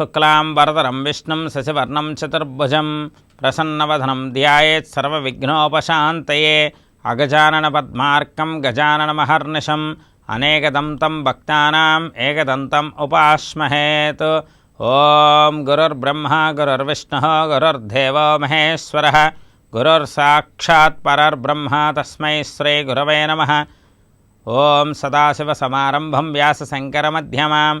शुक्लां विष्णु शशिवर्णम चुर्भुज प्रसन्न वधनम ध्यानोपात अगजानन अगजाननपद्मार्कं गजाननमहर्निशम् अनेकदं तं भक्ता एकदन्तम् उपाश्महेत् ओं गुरर्ब्रह्म, गुरर्विष्णु, गुरर्देव महेश्वर। गुरर्साक्षात्ब्रह्म तस्म श्री गुरव नम। ओं सदाशिवसमारम्भं व्यासशङ्करमध्यमाम्।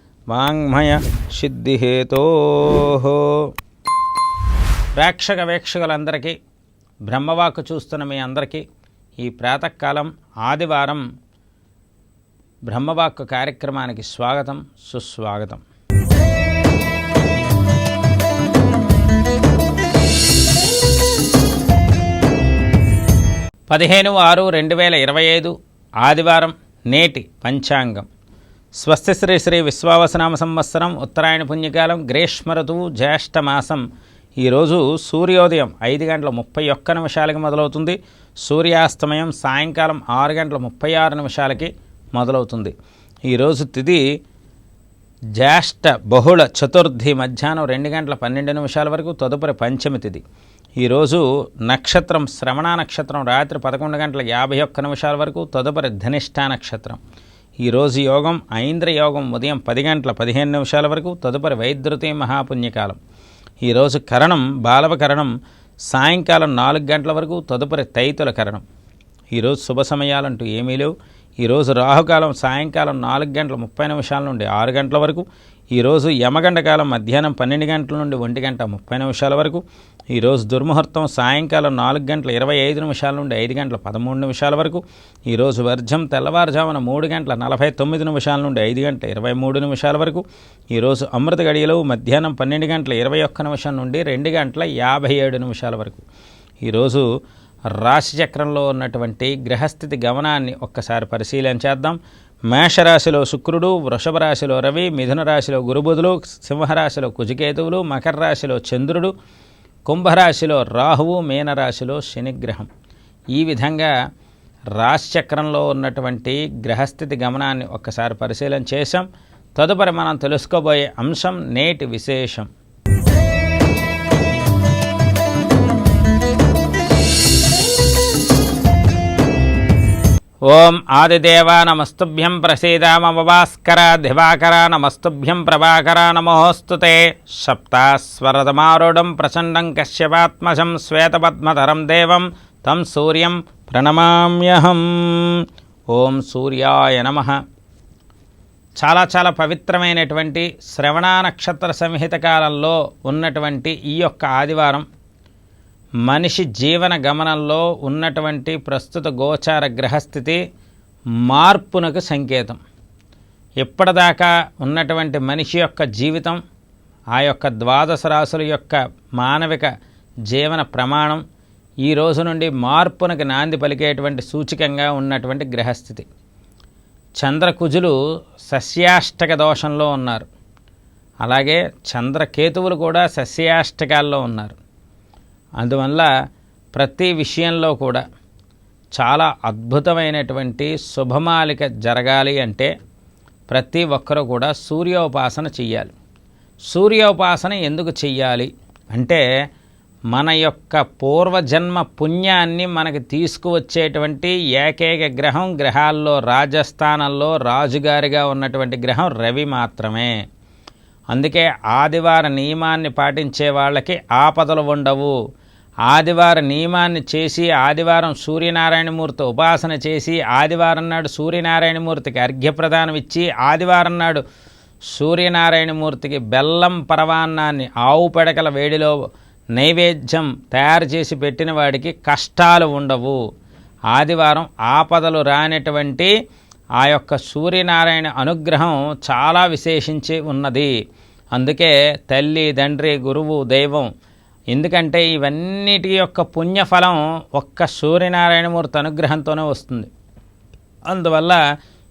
వాంగ్మయ సిద్ధిహేతో. ప్రేక్షక వీక్షకులందరికీ బ్రహ్మవాక్కు చూస్తున్న మీ అందరికీ ఈ ప్రాతకాలం ఆదివారం బ్రహ్మవాక్కు కార్యక్రమానికి స్వాగతం సుస్వాగతం. పదిహేను ఆరు రెండు వేల ఇరవై ఐదు ఆదివారం నేటి పంచాంగం. స్వస్తి శ్రీ శ్రీ విశ్వావసనామ సంవత్సరం ఉత్తరాయణ పుణ్యకాలం గ్రీష్మ ఋతువు జ్యేష్ఠమాసం ఈరోజు సూర్యోదయం ఐదు గంటల ముప్పై ఒక్క నిమిషాలకి మొదలవుతుంది. సూర్యాస్తమయం సాయంకాలం ఆరు గంటల ముప్పై ఆరు నిమిషాలకి మొదలవుతుంది. ఈరోజు తిథి జ్యేష్ఠ బహుళ చతుర్థి మధ్యాహ్నం రెండు గంటల పన్నెండు నిమిషాల వరకు తదుపరి పంచమి తిథి ఈరోజు నక్షత్రం శ్రవణ నక్షత్రం రాత్రి పదకొండు గంటల యాభై ఒక్క నిమిషాల వరకు తదుపరి ధనిష్ఠా నక్షత్రం. ఈరోజు యోగం ఐంద్ర యోగం ఉదయం పది గంటల పదిహేను నిమిషాల వరకు తదుపరి వైద్యుతి మహాపుణ్యకాలం. ఈరోజు కరణం బాలవ కరణం సాయంకాలం నాలుగు గంటల వరకు తదుపరి తైతుల కరణం. ఈరోజు శుభ సమయాలంటూ ఏమీ లేవు. ఈరోజు రాహుకాలం సాయంకాలం నాలుగు గంటల ముప్పై నిమిషాల నుండి ఆరు గంటల వరకు ఈరోజు యమగండ కాలం మధ్యాహ్నం పన్నెండు గంటల నుండి ఒంటి గంట ముప్పై నిమిషాల వరకు ఈరోజు దుర్ముహూర్తం సాయంకాలం నాలుగు గంటల ఇరవై ఐదు నిమిషాల నుండి ఐదు గంటల పదమూడు నిమిషాల వరకు ఈరోజు వర్జం తెల్లవారుజామున మూడు గంటల నలభై తొమ్మిది నిమిషాల నుండి ఐదు గంటల ఇరవై మూడు నిమిషాల వరకు ఈరోజు అమృత గడియలో మధ్యాహ్నం పన్నెండు గంటల ఇరవై ఒక్క నిమిషం నుండి రెండు గంటల యాభై ఏడు నిమిషాల వరకు. ఈరోజు రాశిచక్రంలో ఉన్నటువంటి గ్రహస్థితి గమనాన్ని ఒక్కసారి పరిశీలన చేద్దాం. మేషరాశిలో శుక్రుడు వృషభ రాశిలో రవి మిథున రాశిలో గురుబుధులు సింహరాశిలో కుజికేతువులు మకర రాశిలో చంద్రుడు కుంభరాశిలో రాహువు మీనరాశిలో శనిగ్రహం. ఈ విధంగా రాశిచక్రంలో ఉన్నటువంటి గ్రహస్థితి గమనాన్ని ఒక్కసారి పరిశీలన చేశాం. తదుపరి మనం తెలుసుకోబోయే అంశం నేటి విశేషం. ఓం ఆదిదేవ నమస్తుభ్యం ప్రసీదామవాస్కర దివాకర నమస్తుభ్యం ప్రభాకర నమోస్తుతే సప్తాస్వరదమారూఢం ప్రచండం కశ్యపాత్మజం శ్వేతపద్మధరం దేవం తం సూర్యం ప్రణమామ్యహం. ఓం సూర్యాయ నమ. చాలా చాలా పవిత్రమైనటువంటి శ్రవణ నక్షత్ర సంహిత కాలంలో ఉన్నటువంటి ఈ యొక్క ఆదివారం మనిషి జీవన గమనంలో ఉన్నటువంటి ప్రస్తుత గోచార గ్రహస్థితి మార్పునకు సంకేతం. ఇప్పటిదాకా ఉన్నటువంటి మనిషి యొక్క జీవితం ఆ యొక్క ద్వాదశ రాశుల యొక్క మానవిక జీవన ప్రమాణం ఈ రోజు నుండి మార్పునకు నాంది పలికేటువంటి సూచికంగా ఉన్నటువంటి గ్రహస్థితి. చంద్రకుజులు సస్యాష్టక దోషంలో ఉన్నారు. అలాగే చంద్రకేతువులు కూడా సస్యాష్టకాల్లో ఉన్నారు. అందువల్ల ప్రతి విషయంలో కూడా చాలా అద్భుతమైనటువంటి శుభమాలిక జరగాలి అంటే ప్రతి ఒక్కరూ కూడా సూర్యోపాసన చెయ్యాలి. సూర్యోపాసన ఎందుకు చెయ్యాలి అంటే మన యొక్క పూర్వజన్మ పుణ్యాన్ని మనకి తీసుకువచ్చేటువంటి ఏకైక గ్రహం గ్రహాల్లో రాజస్థానంలో రాజుగారిగా ఉన్నటువంటి గ్రహం రవి మాత్రమే. అందుకే ఆదివార నియమాన్ని పాటించే వాళ్ళకి ఆపదలు ఉండవు. ఆదివార నియమాన్ని చేసి ఆదివారం సూర్యనారాయణమూర్తి ఉపాసన చేసి ఆదివారం నాడు సూర్యనారాయణమూర్తికి అర్ఘ్యప్రదానం ఇచ్చి ఆదివారం నాడు సూర్యనారాయణమూర్తికి బెల్లం పరవాన్నాన్ని ఆవు పెడకల వేడిలో నైవేద్యం తయారు చేసి పెట్టిన వాడికి కష్టాలు ఉండవు. ఆదివారం ఆపదలు రానటువంటి ఆ యొక్క సూర్యనారాయణ అనుగ్రహం చాలా విశేషించి ఉన్నది. అందుకే తల్లి తండ్రి గురువు దైవం ఎందుకంటే ఇవన్నిటి యొక్క పుణ్యఫలం ఒక్క సూర్యనారాయణమూర్తి అనుగ్రహంతోనే వస్తుంది. అందువల్ల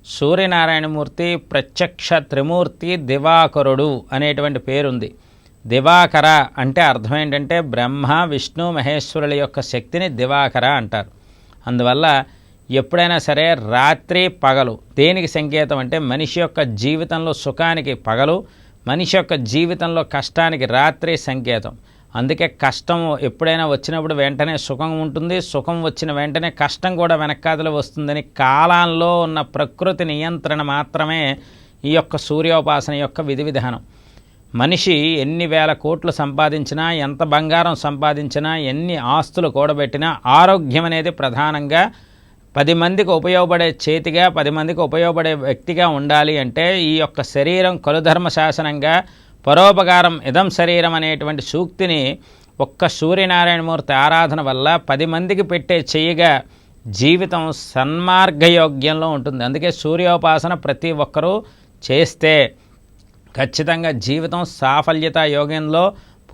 సూర్యనారాయణమూర్తి ప్రత్యక్ష త్రిమూర్తి దివాకరుడు అనేటువంటి పేరుంది. దివాకర అంటే అర్థం ఏంటంటే బ్రహ్మ విష్ణు మహేశ్వరుల యొక్క శక్తిని దివాకర అంటారు. అందువల్ల ఎప్పుడైనా సరే రాత్రి పగలు దేనికి సంకేతం అంటే మనిషి యొక్క జీవితంలో సుఖానికి పగలు మనిషి యొక్క జీవితంలో కష్టానికి రాత్రి సంకేతం. అందుకే కష్టం ఎప్పుడైనా వచ్చినప్పుడు వెంటనే సుఖం ఉంటుంది. సుఖం వచ్చిన వెంటనే కష్టం కూడా వెనక్కాదలు వస్తుందని కాలంలో ఉన్న ప్రకృతి నియంత్రణ మాత్రమే ఈ యొక్క సూర్యోపాసన యొక్క విధి విధానం. మనిషి ఎన్ని వేల కోట్లు సంపాదించినా ఎంత బంగారం సంపాదించినా ఎన్ని ఆస్తులు కూడబెట్టినా ఆరోగ్యం అనేది ప్రధానంగా పది మందికి ఉపయోగపడే చేతిగా పది మందికి ఉపయోగపడే వ్యక్తిగా ఉండాలి అంటే ఈ యొక్క శరీరం కలుధర్మ శాసనంగా పరోపకారం ఇదం శరీరం అనేటువంటి సూక్తిని ఒక్క సూర్యనారాయణమూర్తి ఆరాధన వల్ల పది మందికి పెట్టే చెయ్యిగా జీవితం సన్మార్గయోగ్యంలో ఉంటుంది. అందుకే సూర్యోపాసన ప్రతి ఒక్కరూ చేస్తే ఖచ్చితంగా జీవితం సాఫల్యత యోగంలో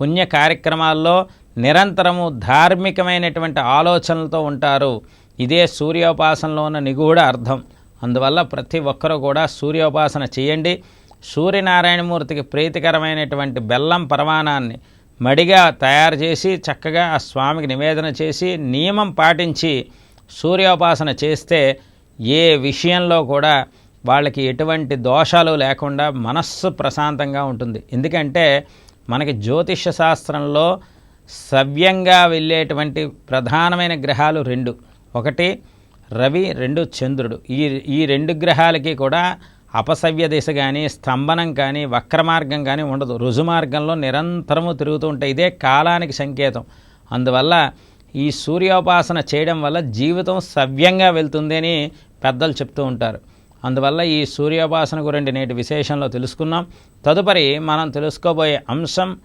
పుణ్య కార్యక్రమాల్లో నిరంతరము ధార్మికమైనటువంటి ఆలోచనలతో ఉంటారు. ఇదే సూర్యోపాసనలో ఉన్న నిగూఢ అర్థం. అందువల్ల ప్రతి ఒక్కరూ కూడా సూర్యోపాసన చేయండి. సూర్యనారాయణమూర్తికి ప్రీతికరమైనటువంటి బెల్లం పరమాణాన్ని మడిగా తయారు చేసి చక్కగా ఆ స్వామికి నివేదన చేసి నియమం పాటించి సూర్యోపాసన చేస్తే ఏ విషయంలో కూడా వాళ్ళకి ఎటువంటి దోషాలు లేకుండా మనస్సు ప్రశాంతంగా ఉంటుంది. ఎందుకంటే మనకి జ్యోతిష శాస్త్రంలో సవ్యంగా వెళ్ళేటువంటి ప్రధానమైన గ్రహాలు రెండు. ఒకటి రవి రెండు చంద్రుడు. ఈ ఈ రెండు గ్రహాలకి కూడా అపసవ్య దిశ కానీ స్తంభనం కానీ వక్రమార్గం కానీ ఉండదు. రుజుమార్గంలో నిరంతరము తిరుగుతూ ఉంటాయి ఇదే కాలానికి సంకేతం. అందువల్ల ఈ సూర్యోపాసన చేయడం వల్ల జీవితం సవ్యంగా వెళ్తుంది అని పెద్దలు చెప్తూ ఉంటారు. అందువల్ల ఈ సూర్యోపాసన గురించి నేటి విశేషంలో తెలుసుకున్నాం. తదుపరి మనం తెలుసుకోబోయే అంశం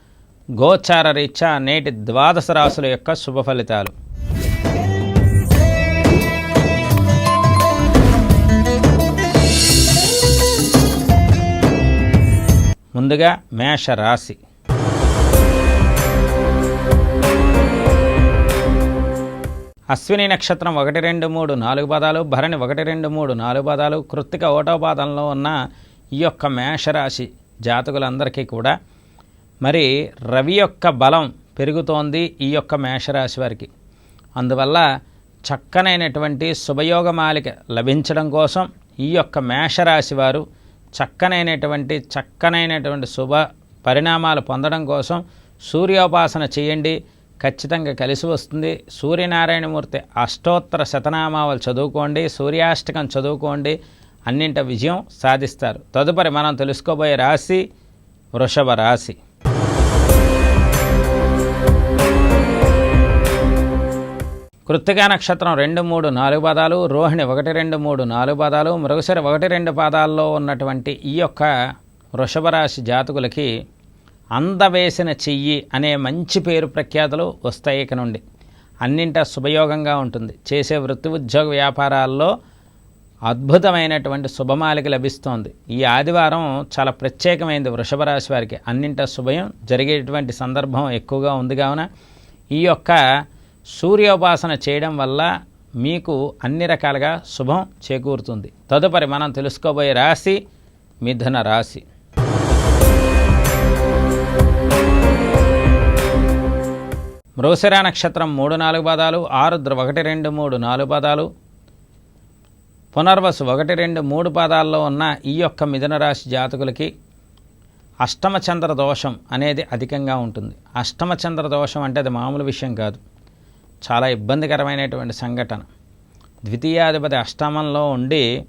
గోచార రీత్యా నేటి ద్వాదశ రాశుల యొక్క శుభ ఫలితాలు. ముందుగా మేష రాశి అశ్విని నక్షత్రం ఒకటి రెండు మూడు నాలుగు పదాలు భరణి ఒకటి రెండు మూడు నాలుగు పదాలు కృత్తిక ఓటో పాదంలో ఉన్న ఈ యొక్క మేషరాశి జాతకులందరికీ కూడా మరి రవి యొక్క బలం పెరుగుతోంది ఈ యొక్క మేషరాశి వారికి. అందువల్ల చక్కనైనటువంటి శుభయోగమాలిక లభించడం కోసం ఈ యొక్క మేషరాశి వారు చక్కనైనటువంటి చక్కనైనటువంటి శుభ పరిణామాలు పొందడం కోసం సూర్యోపాసన చేయండి. ఖచ్చితంగా కలిసి వస్తుంది. సూర్యనారాయణమూర్తి అష్టోత్తర శతనామావలు చదువుకోండి. సూర్యాష్టకం చదువుకోండి. అన్నింట విజయం సాధిస్తారు. తదుపరి మనం తెలుసుకోబోయే రాశి వృషభ రాశి. కృత్తికా నక్షత్రం రెండు మూడు నాలుగు పాదాలు రోహిణి ఒకటి రెండు మూడు నాలుగు పాదాలు మరొకసారి ఒకటి రెండు పాదాల్లో ఉన్నటువంటి ఈ యొక్క వృషభరాశి జాతకులకి అందవేసిన చెయ్యి అనే మంచి పేరు ప్రఖ్యాతులు వస్తాయి ఇక నుండి. అన్నింట శుభయోగంగా ఉంటుంది. చేసే వృత్తి ఉద్యోగ వ్యాపారాల్లో అద్భుతమైనటువంటి శుభమాలిక లభిస్తోంది. ఈ ఆదివారం చాలా ప్రత్యేకమైనది వృషభ రాశి వారికి. అన్నింట శుభయం జరిగేటువంటి సందర్భం ఎక్కువగా ఉంది కావున ఈ యొక్క సూర్యోపాసన చేయడం వల్ల మీకు అన్ని రకాలుగా శుభం చేకూరుతుంది. తదుపరి మనం తెలుసుకోబోయే రాశి మిథున రాశి. మృగశిర నక్షత్రం మూడు నాలుగు పదాలు ఆరుద్ర ఒకటి రెండు మూడు నాలుగు పదాలు పునర్వసు ఒకటి రెండు మూడు పాదాల్లో ఉన్న ఈ యొక్క మిథున రాశి జాతకులకి అష్టమ చంద్ర దోషం అనేది అధికంగా ఉంటుంది. అష్టమ చంద్ర దోషం అంటే అది మామూలు విషయం కాదు. చాలా ఇబ్బందికరమైనటువంటి సంఘటన. ద్వితీయాధిపతి అష్టమంలో ఉండి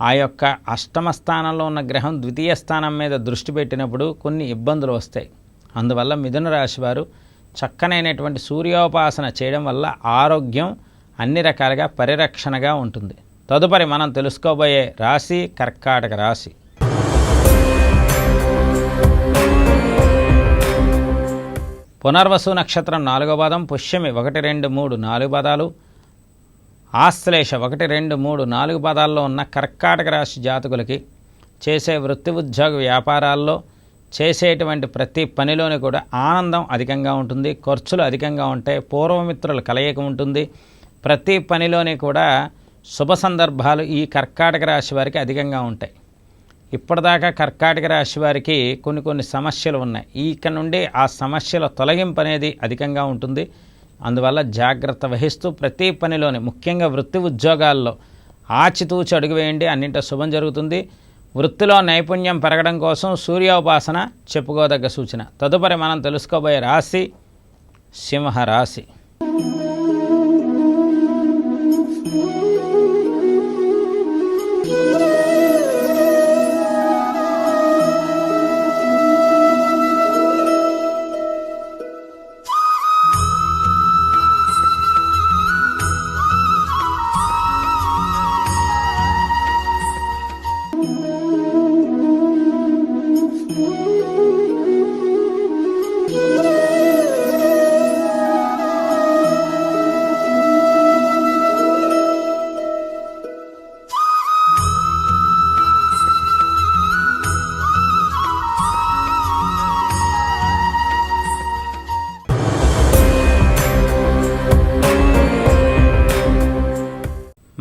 ఆ యొక్క అష్టమ స్థానంలో ఉన్న గ్రహం ద్వితీయ స్థానం మీద దృష్టి పెట్టినప్పుడు కొన్ని ఇబ్బందులు వస్తాయి. అందువల్ల మిథున రాశి వారు చక్కనైనటువంటి సూర్యోపాసన చేయడం వల్ల ఆరోగ్యం అన్ని రకాలుగా పరిరక్షణగా ఉంటుంది. తదుపరి మనం తెలుసుకోబోయే రాశి కర్కాటక రాశి. పునర్వసు నక్షత్రం నాలుగో పాదం పుష్యమి ఒకటి రెండు మూడు నాలుగు పదాలు ఆశ్లేష ఒకటి రెండు మూడు నాలుగు పదాల్లో ఉన్న కర్కాటక రాశి జాతకులకి చేసే వృత్తి ఉద్యోగ వ్యాపారాల్లో చేసేటువంటి ప్రతి పనిలోని కూడా ఆనందం అధికంగా ఉంటుంది ఖర్చులు అధికంగా ఉంటాయి పూర్వమిత్రుల కలయిక ఉంటుంది. ప్రతి పనిలోని కూడా శుభ సందర్భాలు ఈ కర్కాటక రాశి వారికి అధికంగా ఉంటాయి. ఇప్పటిదాకా కర్కాటక రాశి వారికి కొన్ని కొన్ని సమస్యలు ఉన్నాయి. ఇక నుండి ఆ సమస్యల తొలగింపు అనేది అధికంగా ఉంటుంది. అందువల్ల జాగ్రత్త వహిస్తూ ప్రతి పనిలోని ముఖ్యంగా వృత్తి ఉద్యోగాల్లో ఆచితూచి అడుగు వేయండి. అన్నింటి శుభం జరుగుతుంది. వృత్తిలో నైపుణ్యం పెరగడం కోసం సూర్యోపాసన చెప్పుకోదగ్గ సూచన. తదుపరి మనం తెలుసుకోబోయే రాశి సింహ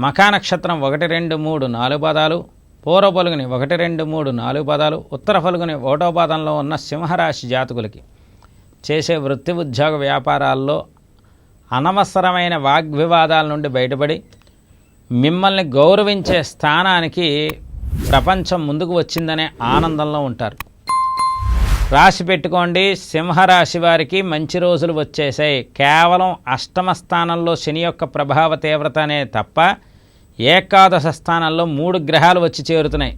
మఖా నక్షత్రం ఒకటి రెండు మూడు నాలుగు పదాలు పూర్వ పలుగుని ఒకటి రెండు మూడు నాలుగు పదాలు ఉత్తర పలుగుని ఒకటో పాదంలో ఉన్న సింహరాశి జాతకులకి చేసే వృత్తి ఉద్యోగ వ్యాపారాల్లో అనవసరమైన వాగ్వివాదాల నుండి బయటపడి మిమ్మల్ని గౌరవించే స్థానానికి ప్రపంచం ముందుకు వచ్చిందనే ఆనందంలో ఉంటారు. రాశి పెట్టుకోండి సింహరాశి వారికి మంచి రోజులు వచ్చేసాయి. కేవలం అష్టమ స్థానంలో శని యొక్క ప్రభావ తీవ్రతనే తప్ప ఏకాదశ స్థానంలో మూడు గ్రహాలు వచ్చి చేరుతున్నాయి.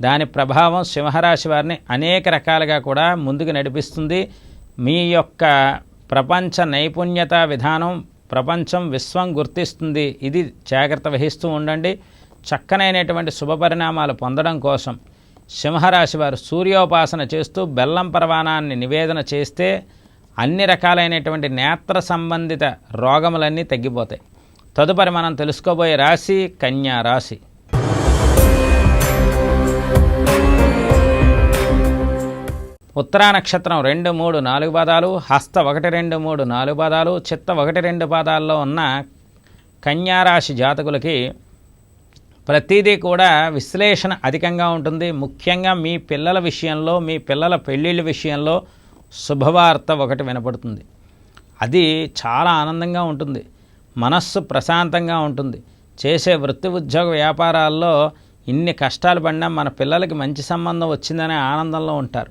దాని ప్రభావం సింహరాశి వారిని అనేక రకాలుగా కూడా ముందుకు నడిపిస్తుంది. మీ యొక్క ప్రపంచ నైపుణ్యత విధానం ప్రపంచం విశ్వం గుర్తిస్తుంది. ఇది జాగ్రత్త వహిస్తూ ఉండండి. చక్కనైనటువంటి శుభ పరిణామాలు పొందడం కోసం సింహరాశి వారు సూర్యోపాసన చేస్తూ బెల్లం పరవానాన్ని నివేదన చేస్తే అన్ని రకాలైనటువంటి నేత్ర సంబంధిత రోగములన్నీ తగ్గిపోతాయి. తదుపరి మనం తెలుసుకోబోయే రాశి కన్యా రాశి. ఉత్తరా నక్షత్రం రెండు మూడు నాలుగు పాదాలు హస్త ఒకటి రెండు మూడు నాలుగు పాదాలు చిత్త ఒకటి రెండు పాదాల్లో ఉన్న కన్యారాశి జాతకులకి ప్రతిదీ కూడా విశ్లేషణ అధికంగా ఉంటుంది. ముఖ్యంగా మీ పిల్లల విషయంలో మీ పిల్లల పెళ్ళిళ్ళ విషయంలో శుభవార్త ఒకటి వినపడుతుంది. అది చాలా ఆనందంగా ఉంటుంది. మనస్సు ప్రశాంతంగా ఉంటుంది. చేసే వృత్తి ఉద్యోగ వ్యాపారాల్లో ఇన్ని కష్టాలు పడినా మన పిల్లలకి మంచి సంబంధం వచ్చిందనే ఆనందంలో ఉంటారు.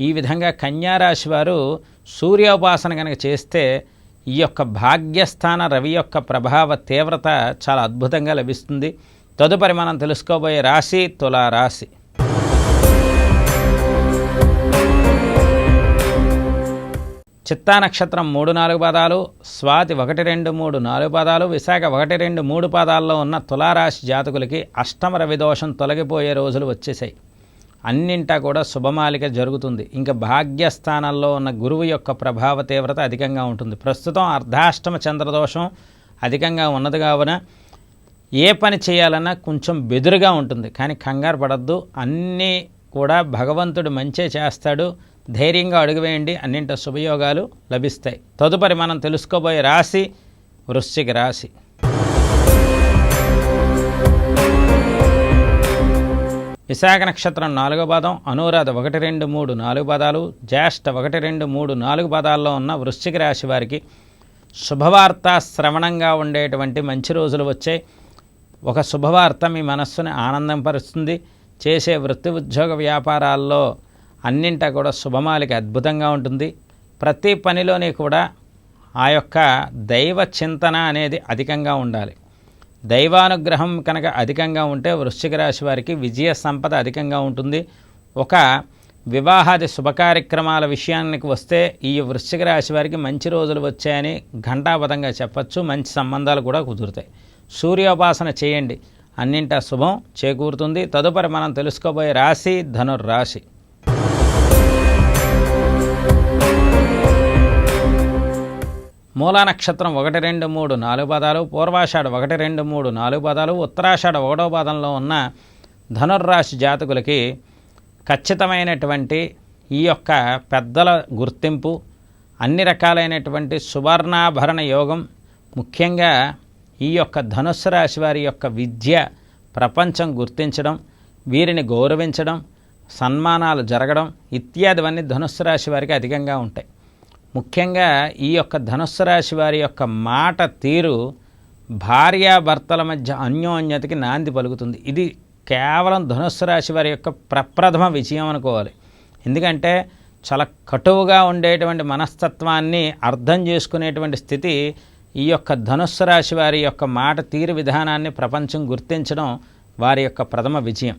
ఈ విధంగా కన్యారాశి వారు సూర్యోపాసన కనుక చేస్తే ఈ యొక్క భాగ్యస్థాన రవి యొక్క ప్రభావ తీవ్రత చాలా అద్భుతంగా లభిస్తుంది. తదుపరి మనం తెలుసుకోబోయే రాశి తులా చిత్తా నక్షత్రం మూడు నాలుగు పాదాలు స్వాతి ఒకటి రెండు మూడు నాలుగు పాదాలు విశాఖ ఒకటి రెండు మూడు పాదాల్లో ఉన్న తులారాశి జాతకులకి అష్టమ రవి దోషం తొలగిపోయే రోజులు వచ్చేసాయి అన్నింటా కూడా శుభమాలిక జరుగుతుంది. ఇంకా భాగ్యస్థానంలో ఉన్న గురువు యొక్క ప్రభావ తీవ్రత అధికంగా ఉంటుంది. ప్రస్తుతం అర్ధాష్టమ చంద్రదోషం అధికంగా ఉన్నది కావున ఏ పని చేయాలన్నా కొంచెం బెదురుగా ఉంటుంది. కానీ కంగారు పడద్దు. అన్నీ కూడా భగవంతుడు మంచే చేస్తాడు. ధైర్యంగా అడుగువేయండి. అన్నింటి శుభయోగాలు లభిస్తాయి. తదుపరి మనం తెలుసుకోబోయే రాశి వృశ్చిక రాశి. విశాఖ నక్షత్రం నాలుగో పాదం అనురాధ ఒకటి రెండు మూడు నాలుగు పదాలు జ్యేష్ఠ ఒకటి రెండు మూడు నాలుగు పదాల్లో ఉన్న వృశ్చిక రాశి వారికి శుభవార్త శ్రవణంగా ఉండేటువంటి మంచి రోజులు వచ్చాయి. ఒక శుభవార్త మీ మనస్సుని ఆనందంపరుస్తుంది చేసే వృత్తి ఉద్యోగ వ్యాపారాల్లో అన్నింటా కూడా శుభమాలిక అద్భుతంగా ఉంటుంది. ప్రతి పనిలోని కూడా ఆ యొక్క దైవ చింతన అనేది అధికంగా ఉండాలి. దైవానుగ్రహం కనుక అధికంగా ఉంటే వృశ్చిక రాశి వారికి విజయ సంపద అధికంగా ఉంటుంది. ఒక వివాహాది శుభకార్యక్రమాల విషయానికి వస్తే ఈ వృశ్చిక రాశి వారికి మంచి రోజులు వచ్చాయని ఘంటాపథంగా చెప్పచ్చు. మంచి సంబంధాలు కూడా కుదురుతాయి. సూర్యోపాసన చేయండి. అన్నింటా శుభం చేకూరుతుంది. తదుపరి మనం తెలుసుకోబోయే రాశి ధనుర్రాశి. మూలా నక్షత్రం ఒకటి రెండు మూడు నాలుగు పదాలు పూర్వాషాఢ ఒకటి రెండు మూడు నాలుగు పదాలు ఉత్తరాషాఢ ఒకటో పదంలో ఉన్న ధనుర్రాశి జాతకులకి ఖచ్చితమైనటువంటి ఈ యొక్క పెద్దల గుర్తింపు అన్ని రకాలైనటువంటి సువర్ణాభరణ యోగం ముఖ్యంగా ఈ యొక్క ధనుస్సు రాశి వారి యొక్క విద్య ప్రపంచం గుర్తించడం వీరిని గౌరవించడం సన్మానాలు జరగడం ఇత్యాదివన్నీ ధనుస్సు రాశి వారికి అధికంగా ఉంటాయి. ముఖ్యంగా ఈ యొక్క ధనుస్సు రాశి వారి యొక్క మాట తీరు భార్యాభర్తల మధ్య అన్యోన్యతకి నాంది పలుకుతుంది. ఇది కేవలం ధనుస్సు రాశి వారి యొక్క ప్రప్రథమ విజయం అనుకోవాలి. ఎందుకంటే చాలా కటువుగా ఉండేటువంటి మనస్తత్వాన్ని అర్థం చేసుకునేటువంటి స్థితి ఈ యొక్క ధనుస్సు రాశి వారి యొక్క మాట తీరు విధానాన్ని ప్రపంచం గుర్తించడం వారి యొక్క ప్రథమ విజయం.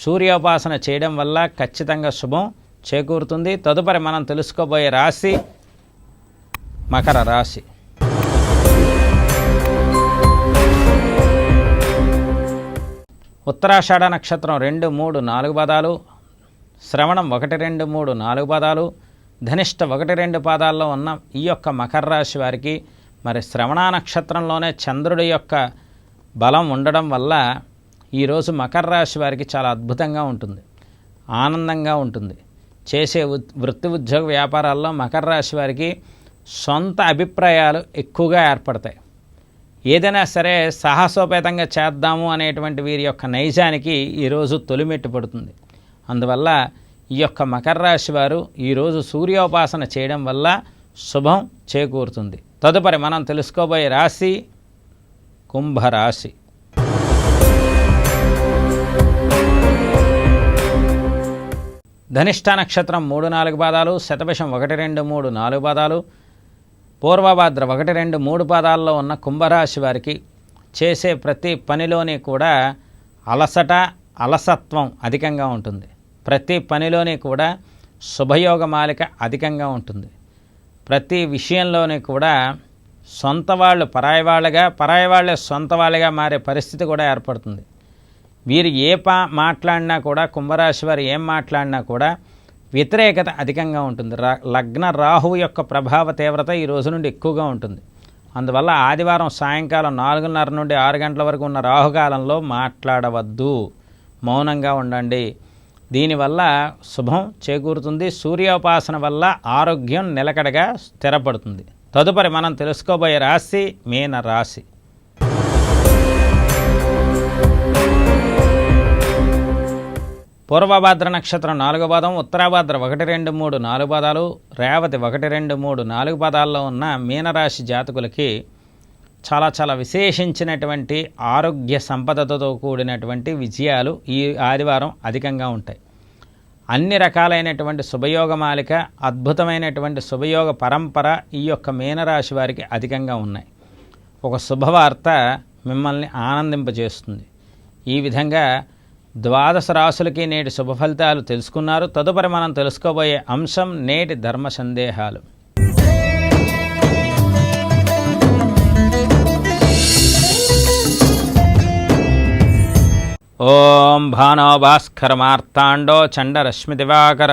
సూర్యోపాసన చేయడం వల్ల ఖచ్చితంగా శుభం చేకూరుతుంది. తదుపరి మనం తెలుసుకోబోయే రాశి మకర రాశి. ఉత్తరాషాఢ నక్షత్రం రెండు మూడు నాలుగు పదాలు. శ్రవణం ఒకటి రెండు మూడు నాలుగు పదాలు. ధనిష్ట ఒకటి రెండు పాదాల్లో ఉన్న ఈ యొక్క మకర రాశి వారికి మరి శ్రవణ నక్షత్రంలోనే చంద్రుడి యొక్క బలం ఉండడం వల్ల ఈరోజు మకర రాశి వారికి చాలా అద్భుతంగా ఉంటుంది. ఆనందంగా ఉంటుంది. చేసే వృత్తి ఉద్యోగ వ్యాపారాల్లో మకర రాశి వారికి సొంత అభిప్రాయాలు ఎక్కువగా ఏర్పడతాయి. ఏదైనా సరే సాహసోపేతంగా చేద్దాము అనేటువంటి వీరి యొక్క నైజానికి ఈరోజు తొలిమెట్టు పడుతుంది. అందువల్ల ఈ యొక్క మకర రాశి వారు ఈరోజు సూర్యోపాసన చేయడం వల్ల శుభం చేకూరుతుంది. తదుపరి మనం తెలుసుకోబోయే రాశి కుంభరాశి. ధనిష్ట నక్షత్రం మూడు నాలుగు పాదాలు శతభిషం ఒకటి రెండు మూడు నాలుగు పాదాలు పూర్వభాద్ర ఒకటి రెండు మూడు పాదాల్లో ఉన్న కుంభరాశి వారికి చేసే ప్రతి పనిలోని కూడా అలసట అలసత్వం అధికంగా ఉంటుంది. ప్రతి పనిలోని కూడా శుభయోగ మాలిక అధికంగా ఉంటుంది. ప్రతి విషయంలోని కూడా సొంత వాళ్ళు పరాయి వాళ్ళగా పరాయి వాళ్ళే సొంత వాళ్ళగా మారే పరిస్థితి కూడా ఏర్పడుతుంది. వీరు ఏ పా మాట్లాడినా కూడా కుంభరాశి వారు ఏం మాట్లాడినా కూడా వ్యతిరేకత అధికంగా ఉంటుంది. రా లగ్న రాహువు యొక్క ప్రభావ తీవ్రత ఈ రోజు నుండి ఎక్కువగా ఉంటుంది. అందువల్ల ఆదివారం సాయంకాలం నాలుగున్నర నుండి ఆరు గంటల వరకు ఉన్న రాహుకాలంలో మాట్లాడవద్దు. మౌనంగా ఉండండి. దీనివల్ల శుభం చేకూరుతుంది. సూర్యోపాసన వల్ల ఆరోగ్యం నిలకడగా స్థిరపడుతుంది. తదుపరి మనం తెలుసుకోబోయే రాశి మీన రాశి పూర్వభాద్ర నక్షత్రం నాలుగు పాదం ఉత్తరాభాద్ర ఒకటి రెండు మూడు నాలుగు పాదాలు రేవతి ఒకటి రెండు మూడు నాలుగు పాదాల్లో ఉన్న మీనరాశి జాతకులకి చాలా చాలా విశేషించినటువంటి ఆరోగ్య సంపదతో కూడినటువంటి విజయాలు ఈ ఆదివారం అధికంగా ఉంటాయి. అన్ని రకాలైనటువంటి శుభయోగమాలిక అద్భుతమైనటువంటి శుభయోగ పరంపర ఈ యొక్క మీనరాశి వారికి అధికంగా ఉన్నాయి. ఒక శుభవార్త మిమ్మల్ని ఆనందింపజేస్తుంది. ఈ విధంగా ద్వాదశ రాసులకి నేటి శుభ ఫలితాలు తెలుసుకున్నారు. తదుపరి మనం తెలుసుకోబోయే అంశం నేటి ధర్మ సందేహాలు. ఓం భానో భాస్కరమార్తాండో చండరశ్మిదివాకర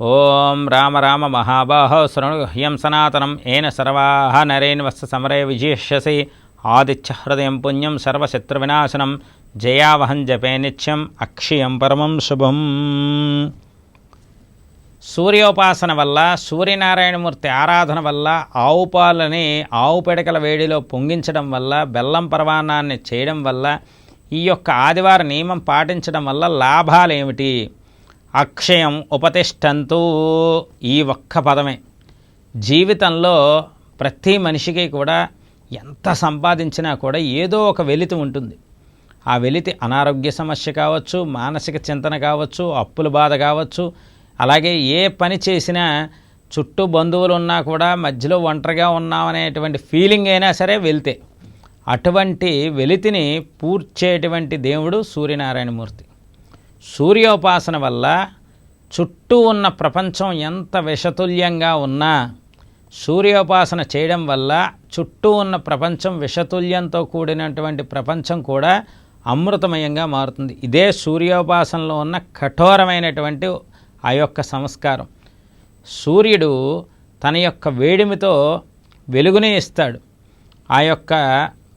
ఓం రామ రామ మహాబాహో శృణు హ్యం సనాతనం ఏన సర్వాహ నరేన్వస్త సమరే విజేష్యసి. ఆదిత్య హృదయం పుణ్యం సర్వశత్రువినాశనం జయావహం జపే నిత్యం అక్షయం పరమం శుభం. సూర్యోపాసన వల్ల సూర్యనారాయణమూర్తి ఆరాధన వల్ల ఆవు పాలని ఆవు పిడకల వేడిలో పొంగించడం వల్ల బెల్లం పరమాణాన్ని చేయడం వల్ల ఈ యొక్క ఆదివార నియమం పాటించడం వల్ల లాభాలు ఏమిటి అక్షయం ఉపతిష్టంతు ఈ ఒక్క పదమే. జీవితంలో ప్రతి మనిషికి కూడా ఎంత సంపాదించినా కూడా ఏదో ఒక వెలితి ఉంటుంది. ఆ వెలితి అనారోగ్య సమస్య కావచ్చు మానసిక చింతన కావచ్చు అప్పుల బాధ కావచ్చు అలాగే ఏ పని చేసినా చుట్టూ బంధువులు ఉన్నా కూడా మధ్యలో ఒంటరిగా ఉన్నామనేటువంటి ఫీలింగ్ అయినా సరే వెళితే అటువంటి వెలితిని పూర్చేటువంటి దేవుడు సూర్యనారాయణమూర్తి. సూర్యోపాసన వల్ల చుట్టూ ఉన్న ప్రపంచం ఎంత విషతుల్యంగా ఉన్నా సూర్యోపాసన చేయడం వల్ల చుట్టూ ఉన్న ప్రపంచం విషతుల్యంతో కూడినటువంటి ప్రపంచం కూడా అమృతమయంగా మారుతుంది. ఇదే సూర్యోపాసనలో ఉన్న కఠోరమైనటువంటి ఆ యొక్క సంస్కారం. సూర్యుడు తన యొక్క వేడిమితో వెలుగునే ఇస్తాడు. ఆ యొక్క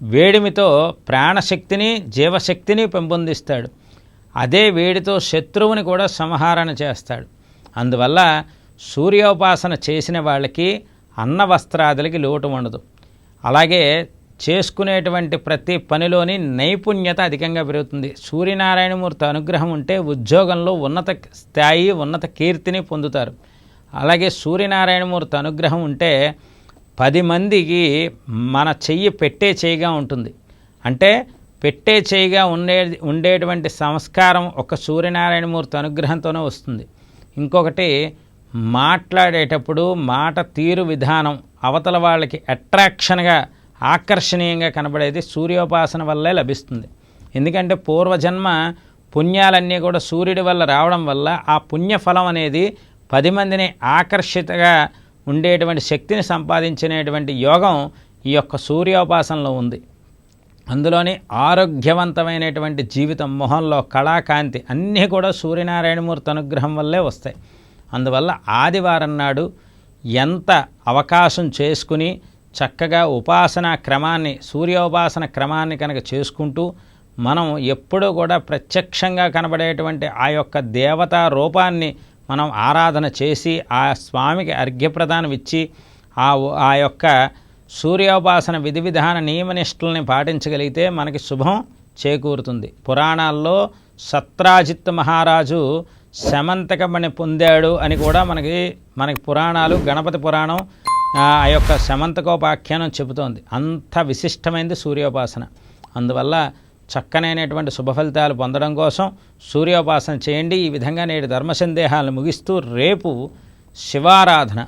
వేడిమితో ప్రాణశక్తిని జీవశక్తిని పెంపొందిస్తాడు. అదే వేడితో శత్రువుని కూడా సంహారణ చేస్తాడు. అందువల్ల సూర్యోపాసన చేసిన వాళ్ళకి అన్న వస్త్రాదులకి లోటు ఉండదు. అలాగే చేసుకునేటువంటి ప్రతి పనిలోని నైపుణ్యత అధికంగా పెరుగుతుంది. సూర్యనారాయణమూర్తి అనుగ్రహం ఉంటే ఉద్యోగంలో ఉన్నత స్థాయి ఉన్నత కీర్తిని పొందుతారు. అలాగే సూర్యనారాయణమూర్తి అనుగ్రహం ఉంటే పది మందికి మన చెయ్యి పెట్టే చేయిగా ఉంటుంది. అంటే పెట్టే చేయిగా ఉండే ఉండేటువంటి సంస్కారం ఒక సూర్యనారాయణమూర్తి అనుగ్రహంతోనే వస్తుంది. ఇంకొకటి మాట్లాడేటప్పుడు మాట తీరు విధానం అవతల వాళ్ళకి అట్రాక్షన్గా ఆకర్షణీయంగా కనబడేది సూర్యోపాసన వల్లే లభిస్తుంది. ఎందుకంటే పూర్వజన్మ పుణ్యాలన్నీ కూడా సూర్యుడి వల్ల రావడం వల్ల ఆ పుణ్యఫలం అనేది పది మందిని ఆకర్షితగా ఉండేటువంటి శక్తిని సంపాదించినటువంటి యోగం ఈ యొక్క సూర్యోపాసనలో ఉంది. అందులోని ఆరోగ్యవంతమైనటువంటి జీవితం మొహంలో కళాకాంతి అన్నీ కూడా సూర్యనారాయణమూర్తి అనుగ్రహం వల్లే వస్తాయి. అందువల్ల ఆదివారం నాడు ఎంత అవకాశం చేసుకుని చక్కగా ఉపాసనా క్రమాన్ని సూర్యోపాసన క్రమాన్ని కనుక చేసుకుంటూ మనం ఎప్పుడూ కూడా ప్రత్యక్షంగా కనబడేటువంటి ఆ యొక్క దేవతా రూపాన్ని మనం ఆరాధన చేసి ఆ స్వామికి అర్ఘ్యప్రదానం ఇచ్చి ఆ ఆ యొక్క సూర్యోపాసన విధి విధాన నియమనిష్టల్ని పాటించగలిగితే మనకి శుభం చేకూరుతుంది. పురాణాల్లో సత్రాజిత్ మహారాజు శమంతకమణి పొందాడు అని కూడా మనకి మనకి పురాణాలు గణపతి పురాణం ఆ యొక్క శమంతకోపాఖ్యానం చెబుతోంది. అంత విశిష్టమైనది సూర్యోపాసన. అందువల్ల చక్కనైనటువంటి శుభ ఫలితాలు పొందడం కోసం సూర్యోపాసన చేయండి. ఈ విధంగా నేడు ధర్మ సందేహాలను ముగిస్తూ రేపు శివారాధన.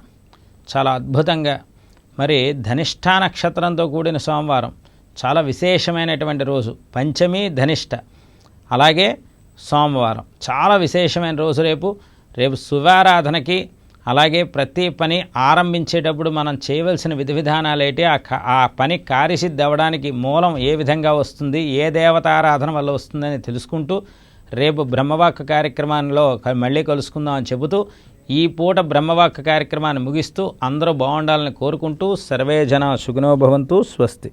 చాలా అద్భుతంగా. మరి ధనిష్ఠా నక్షత్రంతో కూడిన సోమవారం. చాలా విశేషమైనటువంటి రోజు. పంచమి ధనిష్ట. అలాగే సోమవారం. చాలా విశేషమైన రోజు రేపు. రేపు శివారాధనకి అలాగే ప్రతి పని ఆరంభించేటప్పుడు మనం చేయవలసిన విధి విధానాలు ఏంటి? ఆ క- ఆ పని కార్యసిద్ధి అవ్వడానికి మూలం ఏ విధంగా వస్తుంది? ఏ దేవతారాధన వల్ల వస్తుందని తెలుసుకుంటూ రేపు బ్రహ్మవాక్ కార్యక్రమంలో క- మళ్ళీ కలుసుకుందాం అని చెబుతూ ఈ పూట బ్రహ్మవాక్ కార్యక్రమాన్ని ముగిస్తూ అందరూ బాగుండాలని కోరుకుంటూ సర్వే జన సుఖినోభవంతు స్వస్తి.